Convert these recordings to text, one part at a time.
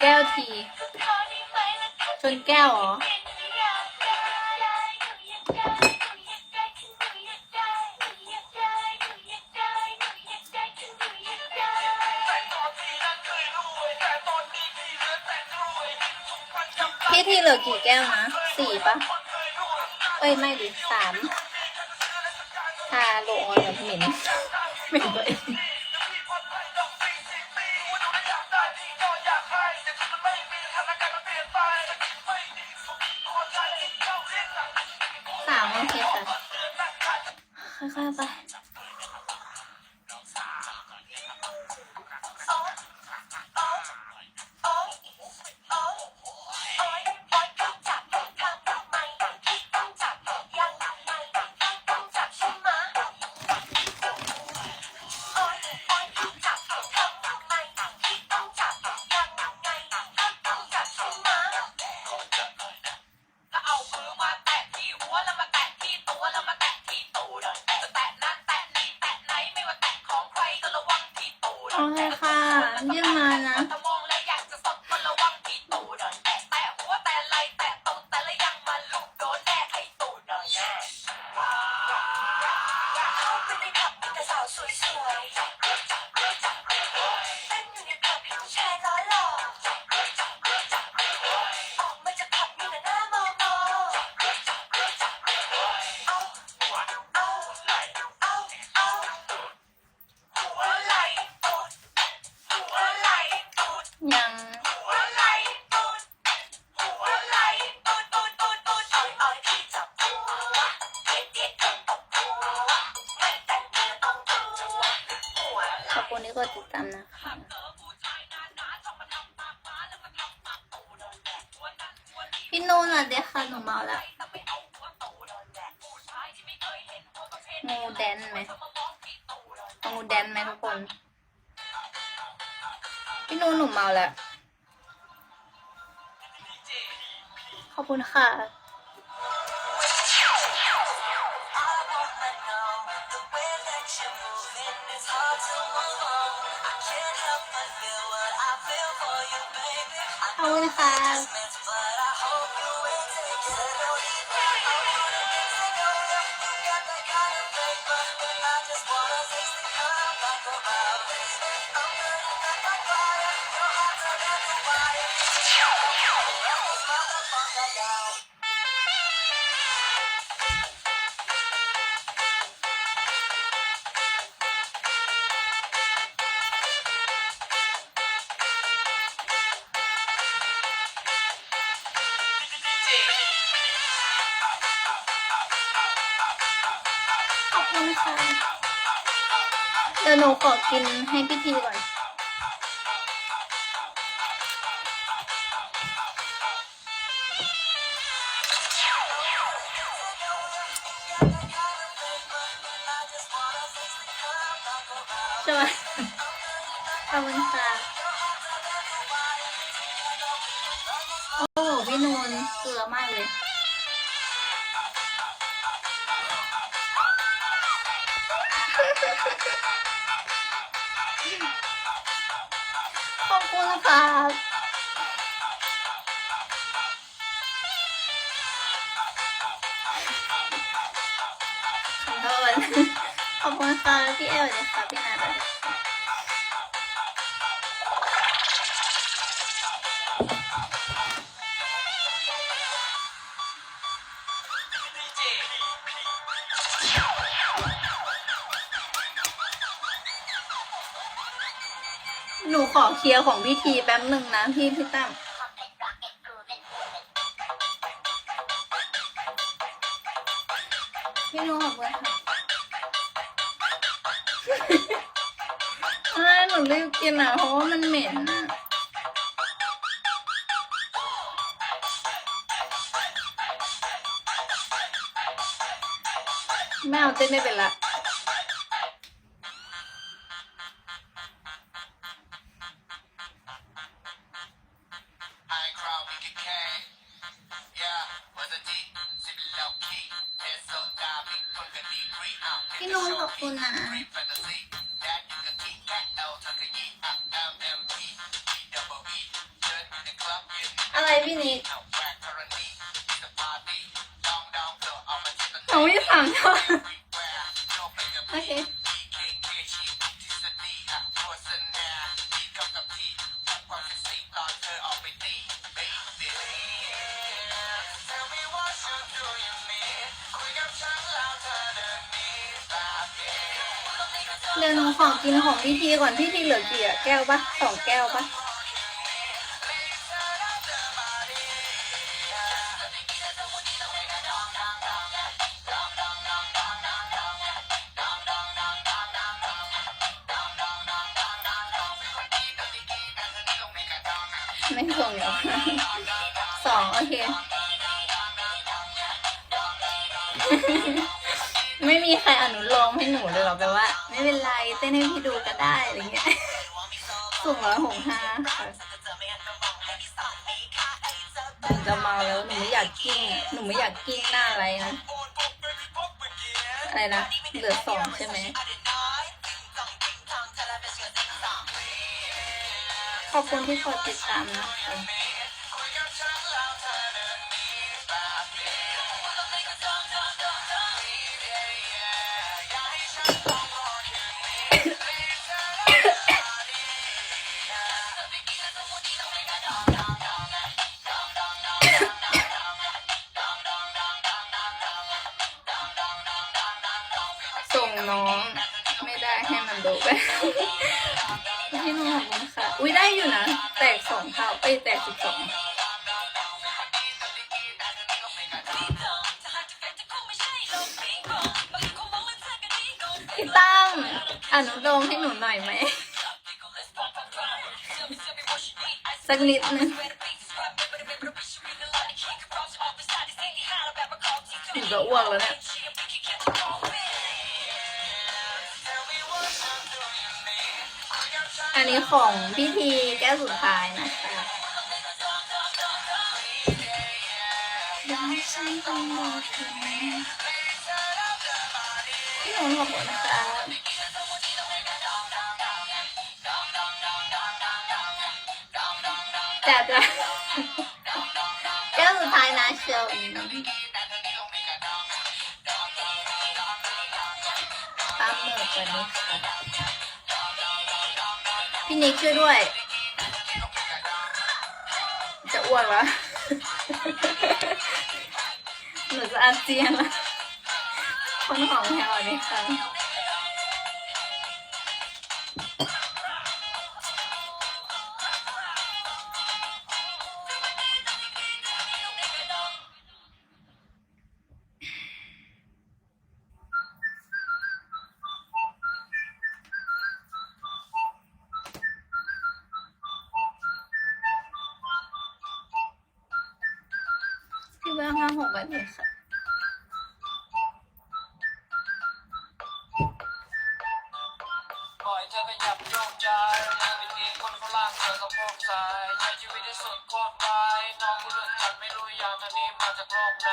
แก้วที ชนแก้วเหรอ พี่ทีเหลือกี่แก้วนะสี่ปะเอ้ย ไม่ดิสามทาโลออนแบบเหม็นเหม็นตัวเอง ค่อย ขอบคุณที่กดติดตามนะคะพี่นูนอะเดี๋ยวค่ะหนูเมาแล้วงูแดนไหมงูแดนไหมทุกคน พี่นูนหนูเมาแล้ว ขอบคุณค่ะ คุณค่ะ ขอบคุณค่เดี๋ยวหนูขอกินให้พี่ทีก่อน ใช่ไหมขอบคุณค่ะโอ้โหพี่นูนเกลือมากเลย ขอบคุณครับขอโทษขอบคุณค่ะพี่เอลเลยค่ะพี่นาดเลย ขอเคลียร์ของพี่ทีแป๊บหนึ่งนะพี่พี่ตั้มพี่หนูขอบคุณค่ะอ่หนูรีบกินอะเพราะว่ามันเหม็นอะไม่เอาเต้นไม่เป็นละ พี่นุ่มขอบคุณนะ อะไรพี่นิกหนูไม่สั่งชอบ เดี๋ยวหนูขอกินของพี่ทีก่อนพี่ทีเหลือกี่อะแก้วปะสองแก้วปะไม่ส่งหรอกสองโอเค ไม่มีใครอนุโลมให้หนูเลยหรอกแบบว่า ไม่เป็นไร เต้นให้พี่ดูก็ได้อะไรเงี้ยส่งร้อยหกห้าค่ะหนูจะเมาแล้วหนูไม่อยากกิ้งหนูไม่อยากกิ้งหน้าอะไรนะอะไรนะเหลือสองใช่ไหมขอบคุณที่กดติดตามนะคะ ไปพี่น้องขอบคุณค่ะ อุ้ยได้อยู่นะ แตกสองเท่าไปแตกสิบสองพี่ตั้มอนุโลมให้หนูหน่อยไหม สักนิดนึงหนูจะอ้วกแล้วเนี่ย นี้ของพิธีแก้วสุดท้ายนะคะพี่หนูขอบคุณนะคะแต่จ้า นิกช่วยด้วย จะอ้วนแล้วหนูจะอาเจียนแล้วคนของแถวนี้ค่ะ พี่เบอร์ห้าหกวันนี้ค่ะปล่อยเธอขยับโยกใจมือไปทีคนเขาล่างเธอสะโพกซ้ายใช้ชีวิตที่สุดโคตรไปน้องกูหลุดฉันไม่รู้อย่างตอนนี้มาจากโลกไหน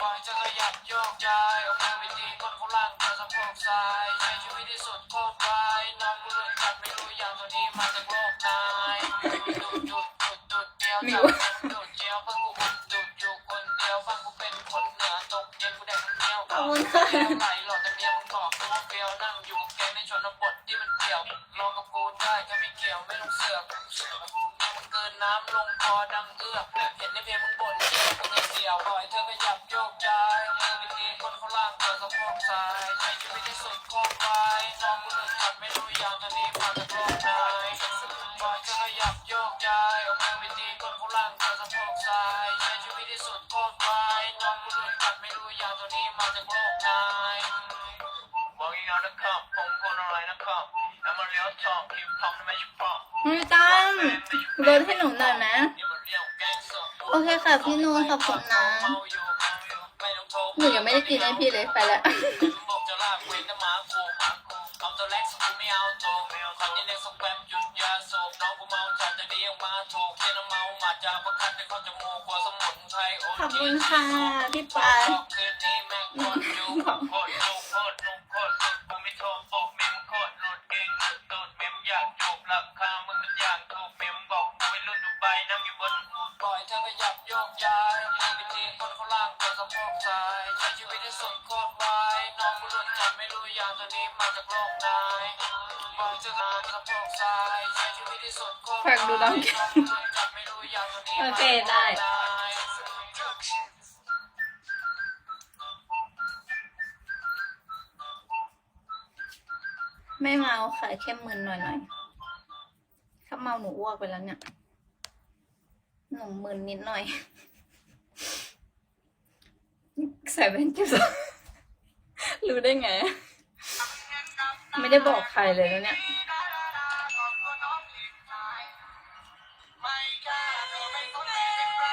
ปล่อยเธอขยับโยกใจเอามือไปทีคนเขาล่างเธอสะโพกซ้ายใช้ชีวิตที่สุดโคตรไปน้องกูหลุดฉันไม่รู้อย่างตอนนี้มาจากโลกไหนดูดดูดดูดดูดเดียวจับดู はい。 ค่ะพี่นูนขอบคุณนะหนูยังไม่ได้กินให้พี่เลยไปแล้วบอกจะลากเว้นน้ำหมากูเอบหยุดยาสูบน้องกูเมาจัดแต่ดียังมาถูกเย็นเมามาจากประคันในข้อจมูกกลัวสมุนไพรโอ้ขอบคุณค่ะพี่ปาน กย้ายมือไปตีคนเขาล่างคนสะโพกซ้ายใช้ชีวิตที่สุดโคตรไวน้องกูหลุดจับไม่รู้อย่างตัวนี้มาจากโลกไหนบอกจะลาสะโพกซ้ายใช้ชีวิตที่สุดโคตรไวฝากดูน้องแก้มน้องกูหลุดจับไม่รู้อย่างตัวนี้มาจากโลกได้ไหนไม่เมาค่ะแค่มึนหน่อยหน่อยๆถ้าเมาหนูอ้วกไปแล้วเนี่ย หนูมึนนิดหน่อย ใส่แว่นเก็บสายรู้ได้ไง ไม่ได้บอกใครเลยนะเนี่ยไม่กล้าเธอไม่สนใจเป็นไรไม่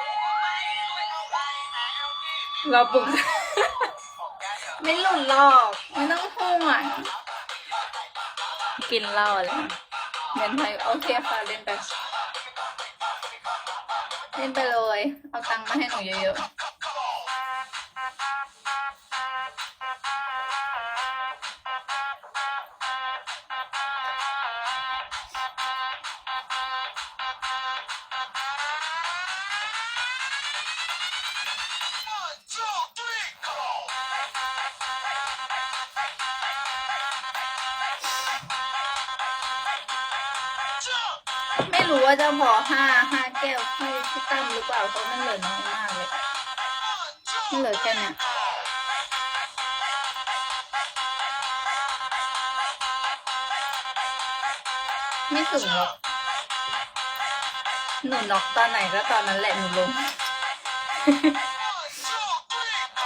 รู้เอาไว้แต่เอาที่เราปลุกไม่หลุดหรอกไม่ต้องห่วงกินเหล้าอะไรเงินไทยโอเคค่ะเล่นไป เล่นไปเลย เอาตังค์มาให้หนูเยอะๆ ไม่รู้ว่าจะพอห้าห้า แก้วให้พี่ตั้มหรือเปล่าเพราะมันเหลือน้อยมากเลยมันเหลือแค่เนี้ยไม่ถึงหรอกหนูน็อกตอนไหนก็ตอนนั้นแหละหนูลง